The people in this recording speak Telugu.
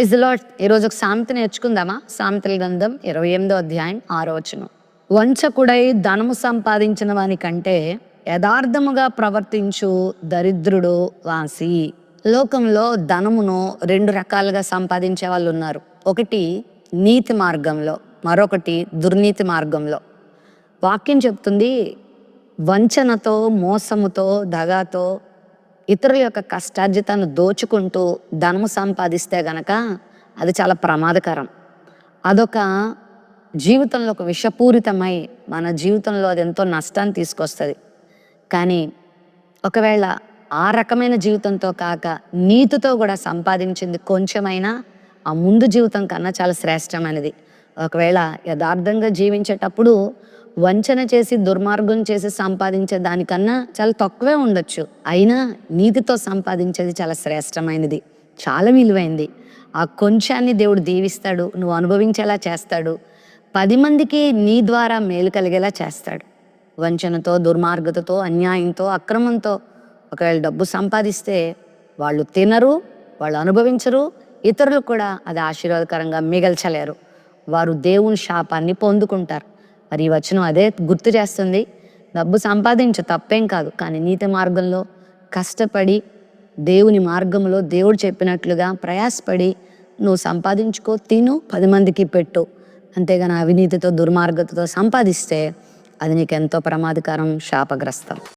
ప్రైజ్ లాట్ ఈరోజు ఒక సామెత నేర్చుకుందామా? సామెతల గ్రంథం ఇరవై ఎనిమిదో అధ్యాయం ఆరో వచనం. వంచకుడై ధనము సంపాదించిన వాని కంటే యథార్థముగా ప్రవర్తించు దరిద్రుడు వాసి. లోకంలో ధనమును రెండు రకాలుగా సంపాదించే వాళ్ళు ఉన్నారు. ఒకటి నీతి మార్గంలో మరొకటి దుర్నీతి మార్గంలో. వాక్యం చెప్తుంది వంచనతో మోసముతో దగాతో ఇతరుల యొక్క కష్టార్జితాన్ని దోచుకుంటూ ధనము సంపాదిస్తే గనక అది చాలా ప్రమాదకరం. అదొక జీవితంలో ఒక విషపూరితమై మన జీవితంలో అది ఎంతో నష్టాన్ని తీసుకొస్తుంది. కానీ ఒకవేళ ఆ రకమైన జీవితంతో కాక నీతితో కూడా సంపాదించింది కొంచెమైనా ఆ ముందు జీవితం కన్నా చాలా శ్రేష్టమైనది. ఒకవేళ యథార్థంగా జీవించేటప్పుడు వంచన చేసి దుర్మార్గం చేసి సంపాదించే దానికన్నా చాలా తక్కువే ఉండొచ్చు. అయినా నీతితో సంపాదించేది చాలా శ్రేష్టమైనది. చాలా విలువైంది. ఆ కొంచాన్ని దేవుడు దీవిస్తాడు. నువ్వు అనుభవించేలా చేస్తాడు. పది మందికి నీ ద్వారా మేలు కలిగేలా చేస్తాడు. వంచనతో దుర్మార్గతతో అన్యాయంతో అక్రమంతో ఒకవేళ డబ్బు సంపాదిస్తే వాళ్ళు తినరు వాళ్ళు అనుభవించరు. ఇతరులు కూడా అది ఆశీర్వాదకరంగా మిగల్చలేరు. వారు దేవుని శాపాన్ని పొందుకుంటారు. మరి ఈ వచనం అదే గుర్తు చేస్తుంది. డబ్బు సంపాదించు తప్పేం కాదు. కానీ నీతి మార్గంలో కష్టపడి దేవుని మార్గంలో దేవుడు చెప్పినట్లుగా ప్రయాసపడి నువ్వు సంపాదించుకో తిను పది మందికి పెట్టు. అంతేగాని అవినీతితో దుర్మార్గతతో సంపాదిస్తే అది నీకు ఎంతో ప్రమాదకరం శాపగ్రస్తం.